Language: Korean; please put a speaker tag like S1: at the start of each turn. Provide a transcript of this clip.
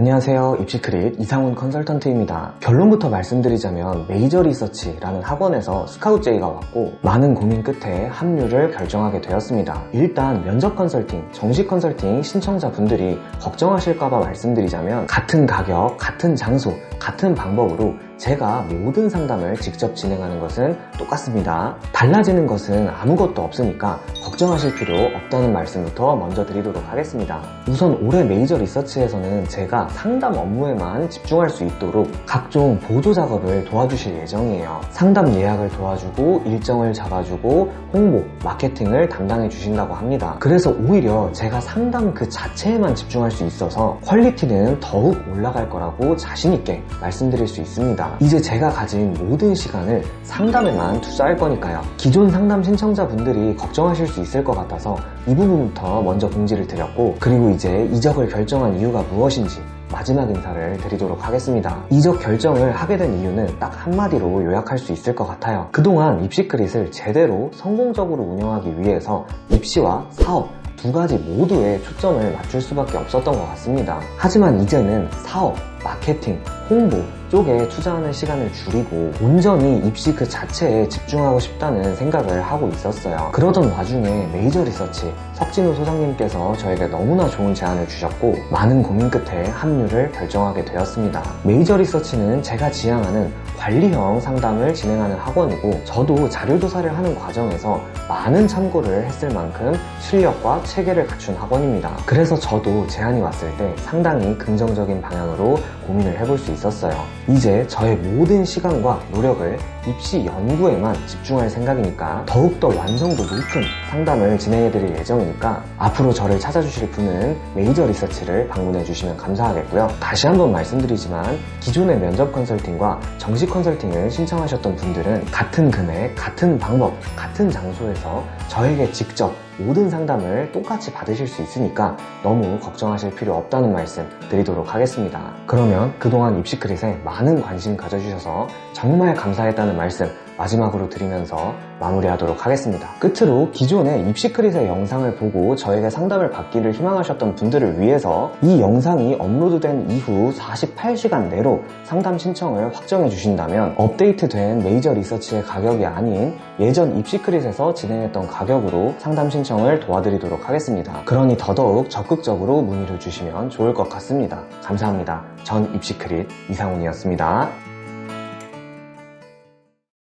S1: 안녕하세요. 입시크릿 이상훈 컨설턴트입니다. 결론부터 말씀드리자면 메이저 리서치라는 학원에서 스카우트 제의가 왔고 많은 고민 끝에 합류를 결정하게 되었습니다. 일단 면접 컨설팅, 정식 컨설팅 신청자분들이 걱정하실까봐 말씀드리자면 같은 가격, 같은 장소, 같은 방법으로 제가 모든 상담을 직접 진행하는 것은 똑같습니다. 달라지는 것은 아무것도 없으니까 걱정하실 필요 없다는 말씀부터 먼저 드리도록 하겠습니다. 우선 올해 메이저 리서치에서는 제가 상담 업무에만 집중할 수 있도록 각종 보조 작업을 도와주실 예정이에요. 상담 예약을 도와주고 일정을 잡아주고 홍보, 마케팅을 담당해 주신다고 합니다. 그래서 오히려 제가 상담 그 자체에만 집중할 수 있어서 퀄리티는 더욱 올라갈 거라고 자신있게 말씀드릴 수 있습니다. 이제 제가 가진 모든 시간을 상담에만 투자할 거니까요. 기존 상담 신청자분들이 걱정하실 수 있을 것 같아서 이 부분부터 먼저 공지를 드렸고 그리고 이제 이적을 결정한 이유가 무엇인지 마지막 인사를 드리도록 하겠습니다. 이적 결정을 하게 된 이유는 딱 한마디로 요약할 수 있을 것 같아요. 그동안 입시크릿을 제대로 성공적으로 운영하기 위해서 입시와 사업 두 가지 모두에 초점을 맞출 수밖에 없었던 것 같습니다. 하지만 이제는 사업, 마케팅, 홍보 쪽에 투자하는 시간을 줄이고 온전히 입시 그 자체에 집중하고 싶다는 생각을 하고 있었어요. 그러던 와중에 메이저 리서치 석진호 소장님께서 저에게 너무나 좋은 제안을 주셨고 많은 고민 끝에 합류를 결정하게 되었습니다. 메이저 리서치는 제가 지향하는 관리형 상담을 진행하는 학원이고 저도 자료조사를 하는 과정에서 많은 참고를 했을 만큼 실력과 체계를 갖춘 학원입니다. 그래서 저도 제안이 왔을 때 상당히 긍정적인 방향으로 고민을 해볼 수 있었어요. 이제 저의 모든 시간과 노력을 입시 연구에만 집중할 생각이니까 더욱더 완성도 높은 상담을 진행해드릴 예정이니까 앞으로 저를 찾아주실 분은 메이저 리서치를 방문해 주시면 감사하겠고요. 다시 한번 말씀드리지만 기존의 면접 컨설팅과 정식 컨설팅을 신청하셨던 분들은 같은 금액, 같은 방법, 같은 장소에서 저에게 직접 모든 상담을 똑같이 받으실 수 있으니까 너무 걱정하실 필요 없다는 말씀 드리도록 하겠습니다. 그러면 그동안 입시크릿에 많은 관심 가져주셔서 정말 감사했 다는 말씀 마지막으로 드리면서 마무리하도록 하겠습니다. 끝으로 기존의 입시크릿의 영상을 보고 저에게 상담을 받기를 희망하셨던 분들을 위해서 이 영상이 업로드된 이후 48시간 내로 상담 신청을 확정해 주신다면 업데이트된 메이저 리서치의 가격이 아닌 예전 입시크릿에서 진행했던 가격으로 상담 신청을 도와드리도록 하겠습니다. 그러니 더더욱 적극적으로 문의를 주시면 좋을 것 같습니다. 감사합니다. 전 입시크릿 이상훈이었습니다.